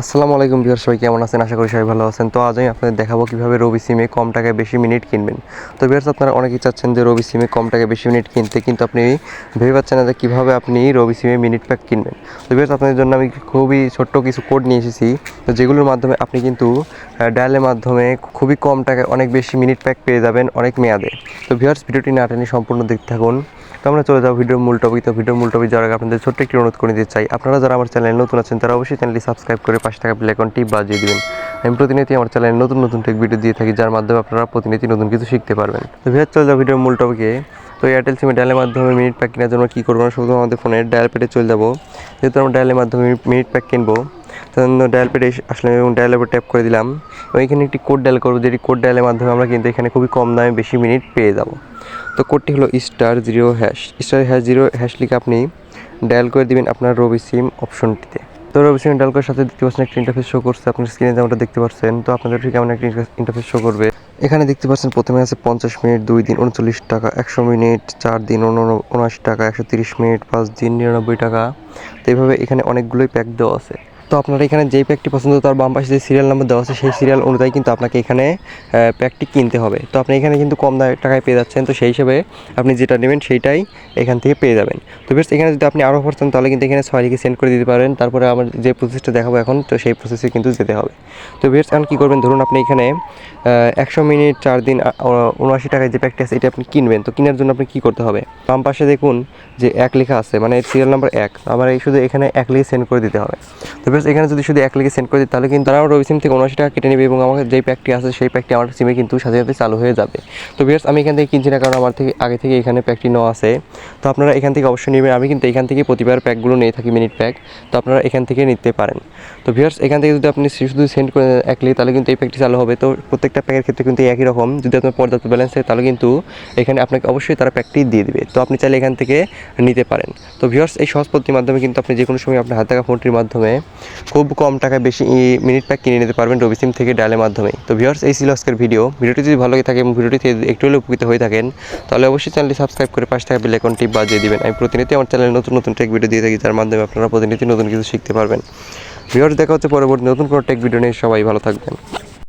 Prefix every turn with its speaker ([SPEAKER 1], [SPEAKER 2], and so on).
[SPEAKER 1] আসসালামু আলাইকুম বিহার সবাই কেমন আছেন? আশা করি সবাই ভালো আছেন। তো আজ আমি আপনাদের দেখাবো কীভাবে রবি সিমে কম টাকায় বেশি মিনিট কিনবেন। তো বিহার্স আপনারা অনেকেই চাচ্ছেন যে রবি সিমে কম টাকায় বেশি মিনিট কিনতে, কিন্তু আপনি ভেবে পাচ্ছেন না যে কীভাবে আপনি রবি সিমে মিনিট প্যাক কিনবেন। তো বিহার্স আপনাদের জন্য আমি খুবই ছোট্ট কিছু কোড নিয়ে এসেছি। তো যেগুলোর মাধ্যমে আপনি কিন্তু ডায়ালের মাধ্যমে খুবই কম টাকায় অনেক বেশি মিনিট প্যাক পেয়ে যাবেন অনেক মেয়াদে। তো ভিউয়ার্স, ভিডিওটি না টেনে সম্পূর্ণ দেখতে থাকুন। তো আমরা চলে যাব ভিডিওর মূল টপিক তো ভিডিওর মূল টপিক যাওয়ার আগে আপনাদের ছোট্ট একটি অনুরোধ করে দিতে চাই। আপনারা যারা আমার চ্যানেলে নতুন আছেন, তারা অবশ্যই চ্যানেলটি সাবস্ক্রাইব করে পাশে থাকা বেল আইকনটি বাজিয়ে দেবেন। আমি প্রতিনিয়ত আমার চ্যানেলে নতুন নতুন টেক ভিডিও দিয়ে থাকি, যার মাধ্যমে আপনারা প্রতিনিয়ত নতুন কিছু শিখতে পারবেন। তো ভিউয়ার্স চলে যাব ভিডিওর মূল টপিকে তো এয়ারটেল সিমে ডায়ালের মাধ্যমে মিনিট প্যাক কেনার জন্য কী করব না, শুধু আমাদের ফোনের ডায়াল পেটে চলে যাব। যেহেতু আমরা ডায়ালের মাধ্যমে মিনিট প্যাক কিনবো তখন ডায়াল পেটে আসলে এবং ডায়ালের উপর ট্যাপ করে দিলাম। এবং এখানে একটি কোড ডায়াল করব, যেটি কোড ডায়ালের মাধ্যমে আমরা কিন্তু এখানে খুবই কম দামে বেশি মিনিট পেয়ে যাব। তো কোডটি হলো star zero hash star hash zero hash লিখে আপনি ডায়াল করে দিবেন আপনার রবি সিম অপশনটিতে তো রবি সিম ডায়াল করার সাথে দেখতে পাচ্ছেন একটা ইন্টারফেস শো করছে। আপনার স্ক্রিনে যেমনটা দেখতে পাচ্ছেন, তো আপনাদের ঠিক এমন একটা ইন্টারফেস শো করবে। এখানে দেখতে পাচ্ছেন প্রথমে আছে পঞ্চাশ মিনিট, দুই দিন উনচল্লিশ টাকা, একশো মিনিট, চার দিন উনআশি টাকা, একশো তিরিশ মিনিট, পাঁচ দিন নিরানব্বই টাকা। তো এইভাবে এখানে অনেকগুলোই প্যাক দেওয়া আছে। তো আপনারা এখানে যেই প্যাকটি পছন্দ, তার বাম পাশে যে সিরিয়াল নাম্বার দেওয়া আছে, সেই সিরিয়াল অনুযায়ী কিন্তু আপনাকে এখানে প্যাকটি কিনতে হবে। তো আপনি এখানে কিন্তু কম দামে টাকায় পেয়ে যাচ্ছেন। তো সেই হিসেবে আপনি যেটা নেবেন, সেইটাই এখান থেকে পেয়ে যাবেন। তো বেশ এখানে যদি আপনি আরও করতেন তাহলে কিন্তু এখানে লিখে সেন্ড করে দিতে পারেন। তারপরে আমার যে প্রসেসটা দেখাবো এখন, তো সেই প্রসেসে কিন্তু যেতে হবে। তো বেশ এখন কী করবেন? ধরুন আপনি এখানে একশো মিনিট চার দিন উনআশি টাকায় যে প্যাকটি আছে, এটা আপনি কিনবেন। তো কেনার জন্য আপনি কী করতে হবে? বাম পাশে দেখুন যে এক লেখা আছে মানে সিরিয়াল নাম্বার এক আমার এই শুধু এখানে এক লিখে সেন্ড করে দিতে হবে। তো বেশ, এখানে যদি শুধু এক লিখে সেন্ড করে দিই, তাহলে কিন্তু তারা রবি সিম থেকে উনআশি টাকা কেটে নেবে এবং আমাকে যেই প্যাকটি আছে, সেই প্যাকটি আমার সিমে কিন্তু সাথে সাথে চালু হয়ে যাবে। তো বিয়ার্স আমি এখান থেকে কিনছি না, কারণ আমার থেকে আগে থেকে এখানে প্যাকটি নেওয়া আছে। তো আপনারা এখান থেকে অবশ্যই নেবেন। আমি কিন্তু এখান থেকে প্রতিবার প্যাকগুলো নিয়ে থাকি মিনিট প্যাক তো আপনারা এখান থেকে নিতে পারেন। তো ভিউয়ার্স এখান থেকে যদি আপনি শুধু সেন্ড করে এক লিখে, তাহলে কিন্তু এই প্যাকটি চালু হবে। তো প্রত্যেকটা প্যাকের ক্ষেত্রে কিন্তু একই রকম। যদি আপনার পর্যাপ্ত ব্যালেন্স থাকে, তাহলে কিন্তু এখানে আপনাকে অবশ্যই তারা প্যাকটি দিয়ে দিবে। তো আপনি চাইলে এখান থেকে নিতে পারেন। তো ভিউয়ার্স এই সহজ পদ্ধতির মাধ্যমে কিন্তু আপনি যে কোনো সময় আপনার হাতে থাকা ফোনটির মাধ্যমে খুব কম টাকায় বেশি মিনিট প্যাক কিনে নিতে পারবেন রবি সিম থেকে ডায়ালের মাধ্যমে। তো ভিউয়ার্স এই ছিল আজকের ভিডিও ভিডিওটি যদি ভালো লাগে থাকে এবং ভিডিওটি একটু হলেও উপকৃত হয়ে থাকেন, তাহলে অবশ্যই চ্যানেলটি সাবস্ক্রাইব করে পাশে থাকা বেল আইকনটি বাজিয়ে দেবেন। আমি প্রতিনিয়ত আমার চ্যানেলে নতুন নতুন টেক ভিডিও দিয়ে থাকি, যার মাধ্যমে আপনারা প্রতিনিয়ত নতুন কিছু শিখতে পারবেন। ভিউয়ার্স দেখা হচ্ছে পরবর্তী নতুন কোনো টেক ভিডিও নিয়ে। সবাই ভালো থাকবেন।